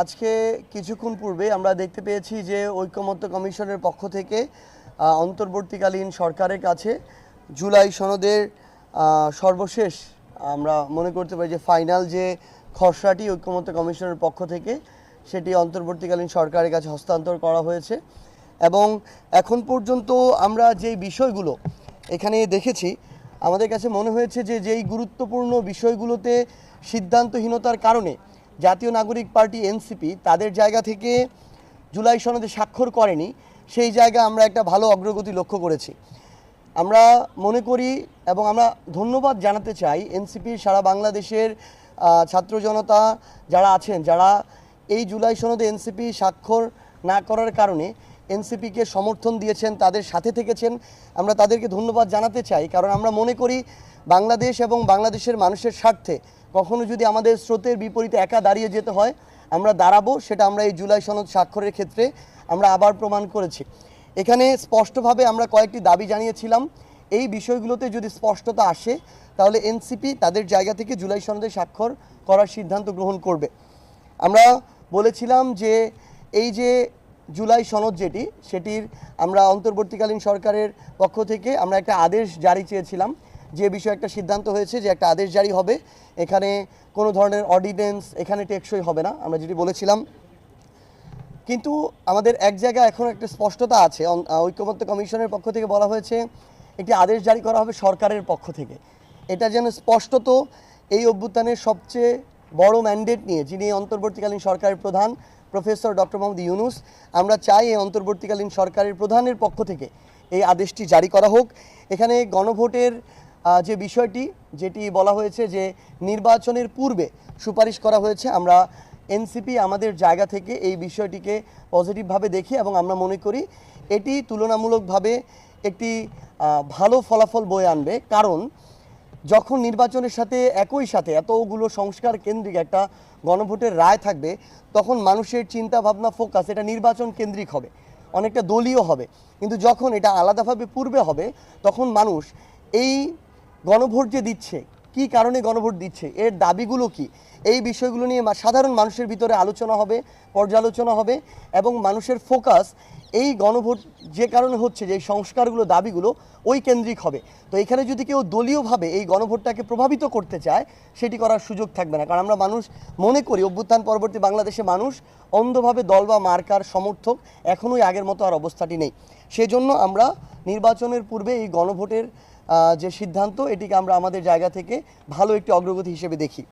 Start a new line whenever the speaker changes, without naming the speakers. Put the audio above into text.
আজকে কিছুক্ষণ পূর্বে আমরা দেখতে পেয়েছি যে ঐক্যমত্য কমিশনের পক্ষ থেকে অন্তর্বর্তীকালীন সরকারের কাছে জুলাই সনদের সর্বশেষ আমরা মনে করতে পারি যে ফাইনাল যে খসড়াটি ঐক্যমত্য কমিশনের পক্ষ থেকে, সেটি অন্তর্বর্তীকালীন সরকারের কাছে হস্তান্তর করা হয়েছে। এবং এখন পর্যন্ত আমরা যেই বিষয়গুলো এখানে দেখেছি, আমাদের কাছে মনে হয়েছে যে যেই গুরুত্বপূর্ণ বিষয়গুলোতে সিদ্ধান্তহীনতার কারণে জাতীয় নাগরিক পার্টি এনসিপি তাদের জায়গা থেকে জুলাই সনদে স্বাক্ষর করেনি। সেই জায়গা আমরা একটা ভালো অগ্রগতি লক্ষ্য করেছি। আমরা মনে করি এবং আমরা ধন্যবাদ জানাতে চাই এনসিপির সারা বাংলাদেশের ছাত্র জনতা যারা আছেন, যারা এই জুলাই সনদে এনসিপি স্বাক্ষর না করার কারণে এনসিপিকে সমর্থন দিয়েছেন, তাদের সাথে থেকেছেন। আমরা তাদেরকে ধন্যবাদ জানাতে চাই, কারণ আমরা মনে করি বাংলাদেশ এবং বাংলাদেশের মানুষের স্বার্থে কখনো যদি আমাদের স্রোতের বিপরীতে একা দাঁড়িয়ে যেতে হয়, আমরা দাঁড়াবো, সেটা আমরা এই জুলাই সনদ স্বাক্ষরের ক্ষেত্রে আমরা আবার প্রমাণ করেছি। এখানে স্পষ্টভাবে আমরা কয়েকটি দাবি জানিয়েছিলাম। এই বিষয়গুলোতে যদি স্পষ্টতা আসে, তাহলে এনসিপি তাদের জায়গা থেকে জুলাই সনদে স্বাক্ষর করার সিদ্ধান্ত গ্রহণ করবে। আমরা বলেছিলাম যে, এই যে জুলাই সনদ যেটি, সেটির আমরা অন্তর্বর্তীকালীন সরকারের পক্ষ থেকে আমরা একটা আদেশ জারি চেয়েছিলাম। যে বিষয়ে একটা সিদ্ধান্ত হয়েছে যে একটা আদেশ জারি হবে। এখানে কোনো ধরনের অর্ডিন্যান্স এখানে টেকসই হবে না, আমরা যেটি বলেছিলাম। কিন্তু আমাদের এক জায়গায় এখন একটা স্পষ্টতা আছে। ঐক্যমত্য কমিশনের পক্ষ থেকে বলা হয়েছে, একটি আদেশ জারি করা হবে সরকারের পক্ষ থেকে। এটা যেন স্পষ্টত এই অভ্যুত্থানের সবচেয়ে বড় ম্যান্ডেট নিয়ে, যিনি অন্তর্বর্তীকালীন সরকারের প্রধান, প্রফেসর ডক্টর মোহাম্মদ ইউনুস, আমরা চাই এই অন্তর্বর্তীকালীন সরকারের প্রধানের পক্ষ থেকে এই আদেশটি জারি করা হোক। এখানে গণভোটের যে বিষয়টি, যেটি বলা হয়েছে যে নির্বাচনের পূর্বে সুপারিশ করা হয়েছে, আমরা এনসিপি আমাদের জায়গা থেকে এই বিষয়টিকে পজিটিভভাবে দেখি এবং আমরা মনে করি এটি তুলনামূলকভাবে একটি ভালো ফলাফল বয়ে আনবে। কারণ যখন নির্বাচনের সাথে একই সাথে এতগুলো সংস্কার কেন্দ্রিক একটা গণভোটের রায় থাকবে, তখন মানুষের চিন্তা ভাবনা ফোকাস এটা নির্বাচন কেন্দ্রিক হবে, অনেকটা দলীয় হবে। কিন্তু যখন এটা আলাদাভাবে পূর্বে হবে, তখন মানুষ এই গণভোট যে দিচ্ছে, কি কারণে গণভোট দিচ্ছে, এর দাবিগুলো কি, এই বিষয়গুলো নিয়ে সাধারণ মানুষের ভিতরে আলোচনা হবে, পর্যালোচনা হবে এবং মানুষের ফোকাস এই গণভোট যে কারণে হচ্ছে যে সংস্কারগুলো, দাবিগুলো ওই কেন্দ্রিক হবে। তো এখানে যদি কেউ দলীয়ভাবে এই গণভোটটাকে প্রভাবিত করতে চায়, সেটি করার সুযোগ থাকবে না। কারণ আমরা মানুষ মনে করি, অভ্যুত্থান পরবর্তী বাংলাদেশে মানুষ অন্ধভাবে দল বা মার্কার সমর্থক, এখনোই আগের মতো আর অবস্থাটি নেই। সেজন্য আমরা নির্বাচনের পূর্বে এই গণভোটের যে সিদ্ধান্ত, এটিকে আমরা আমাদের জায়গা থেকে ভালো একটি অগ্রগতি হিসেবে দেখি।